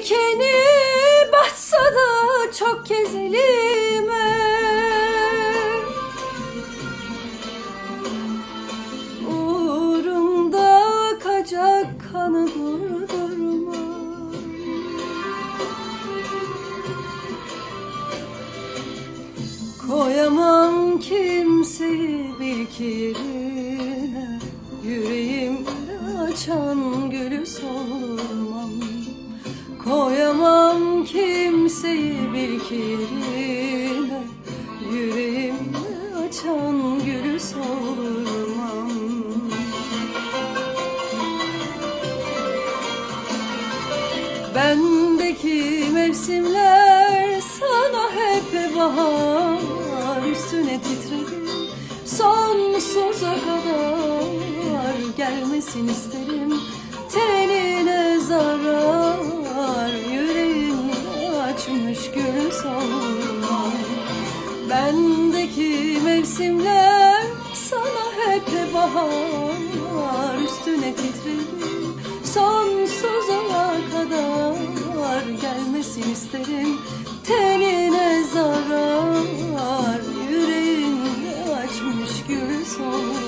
Dikeni batsa da çok kez elime Uğrunda akacak kanı durdurma. Koyamam kimseyi bir yerine Yüreğimde açan gülü solmam kimseyi bir yerine Yüreğimde açan gülü solmam Bendeki mevsimler sana hep bahar Üstüne titredim sonsuza kadar Gelmesin isterim Bendeki mevsimler sana hep bahar Üstüne titrerim sonsuza kadar Gelmesin isterim. Tenine zarar Yüreğin açmış gül solar